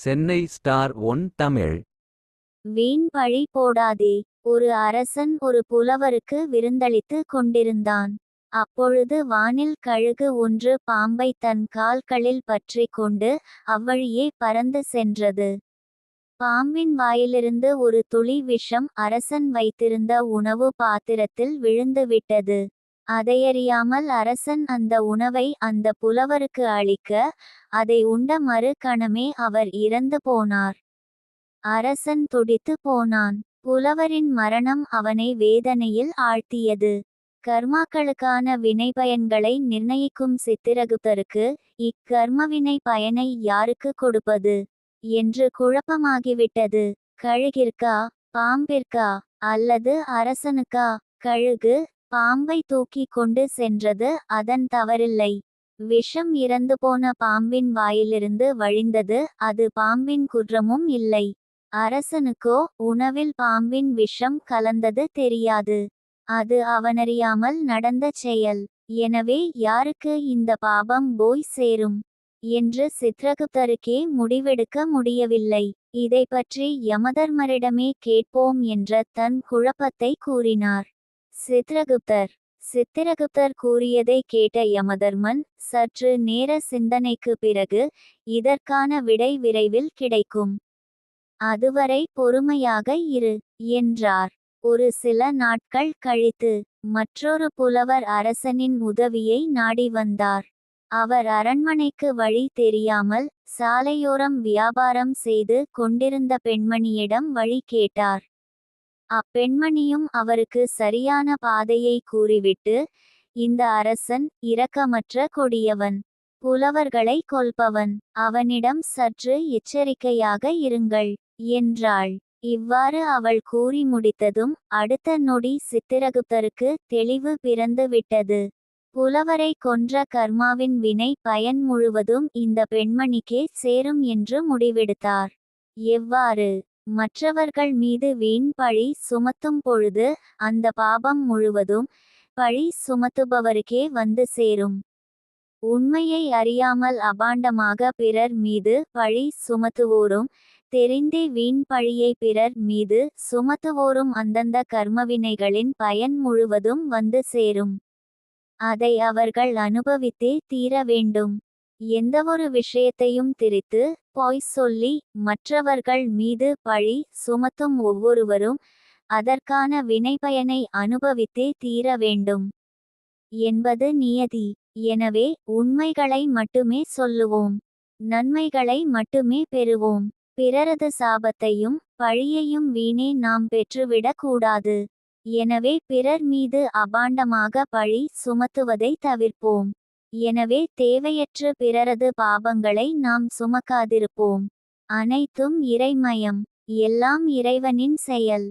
Chennai star one Tamil. வீண் பழி போடாதே. ஒரு அரசன் ஒரு புலவருக்கு விருந்தளித்து கொண்டிருந்தான். அப்பொழுது வானில் கழுகு ஒன்று பாம்பை தன் கால்களில் பற்றி கொண்டு அவ்வழியே பறந்து சென்றது. பாம்பின் வாயிலிருந்து ஒரு துளி விஷம் அரசன் வைத்திருந்த உணவு பாத்திரத்தில் விழுந்துவிட்டது. அதையறியாமல் அரசன் அந்த உணவை அந்த புலவருக்கு அளிக்க அதை உண்ட மறு கணமே அவர் இறந்து போனார். அரசன் துடித்து போனான். புலவரின் மரணம் அவனை வேதனையில் ஆழ்த்தியது. கர்மாக்களுக்கான வினைபயன்களை நிர்ணயிக்கும் சித்திரகுப்தருக்கு இக்கர்மவினை பயனை யாருக்கு கொடுப்பது? என்று குழப்பமாகிவிட்டது. கழுகிற்கா? பாம்பிற்கா? அல்லது அரசனுக்கா? கழுகு பாம்பை தூக்கி கொண்டு சென்றது அதன் தவறில்லை. விஷம் இறந்து போன பாம்பின் வாயிலிருந்து வழிந்தது அது பாம்பின் குற்றமும் இல்லை. அரசனுக்கோ உணவில் பாம்பின் விஷம் கலந்தது தெரியாது. அது அவனறியாமல் நடந்த செயல். எனவே யாருக்கு இந்த பாபம் போய் சேரும்? என்று சித்ரகுப்தருக்கே முடிவெடுக்க முடியவில்லை. இதை பற்றி யமதர்மரிடமே கேட்போம் என்ற தன் குழப்பத்தை கூறினார். சித்ரகுப்தர். சித்திரகுப்தர் கூறியதை கேட்ட யமதர்மன் சற்று நேர சிந்தனைக்கு பிறகு இதற்கான விடை விரைவில் கிடைக்கும். அதுவரை பொறுமையாக இரு என்றார். ஒரு சில நாட்கள் கழித்து மற்றொரு புலவர் அரசனின் உதவியை நாடி வந்தார். அவர் அரண்மனைக்கு வழி தெரியாமல் சாலையோரம் வியாபாரம் செய்து கொண்டிருந்த பெண்மணியிடம் வழி கேட்டார். அப்பெண்மணியும் அவருக்கு சரியான பாதையை கூறிவிட்டு இந்த அரசன் இரக்கமற்ற கொடியவன் புலவர்களை கொல்பவன் அவனிடம் சற்று எச்சரிக்கையாக இருங்கள் என்றாள். இவ்வாறு அவள் கூறி முடித்ததும் அடுத்த நொடி சித்திரகுப்தருக்கு தெளிவு பிறந்து விட்டது புலவரை கொன்ற கர்மாவின் வினை பயன் முழுவதும் இந்த பெண்மணிக்கே சேரும் என்று முடிவெடுத்தார். எவ்வாறு? மற்றவர்கள் மீது வீண் பழி சுமத்தும் பொழுது அந்த பாபம் முழுவதும் பழி சுமத்துபவருக்கே வந்து சேரும். உண்மையை அறியாமல் அபாண்டமாக பிறர் மீது பழி சுமத்துவோரும் தெரிந்தே வீண் பழியை பிறர் மீது சுமத்துவோரும் அந்தந்த கர்மவினைகளின் பயன் முழுவதும் வந்து சேரும். அதை அவர்கள் அனுபவித்தே தீர வேண்டும். எந்தவொரு விஷயத்தையும் திரித்து பொய் சொல்லி மற்றவர்கள் மீது பழி சுமத்தும் ஒவ்வொருவரும் அதற்கான வினைப்பயனை அனுபவித்தே தீர வேண்டும். என்பது நியதி. எனவே உண்மைகளை மட்டுமே சொல்லுவோம். நன்மைகளை மட்டுமே பெறுவோம். பிறரது சாபத்தையும் பழியையும் வீணே நாம் பெற்றுவிடக் கூடாது. எனவே பிறர் மீது அபாண்டமாக பழி சுமத்துவதை தவிர்ப்போம். எனவே தேவையற்ற பிறரது பாபங்களை நாம் சுமக்காதிருப்போம். அனைத்தும் இறைமயம். எல்லாம் இறைவனின் செயல்.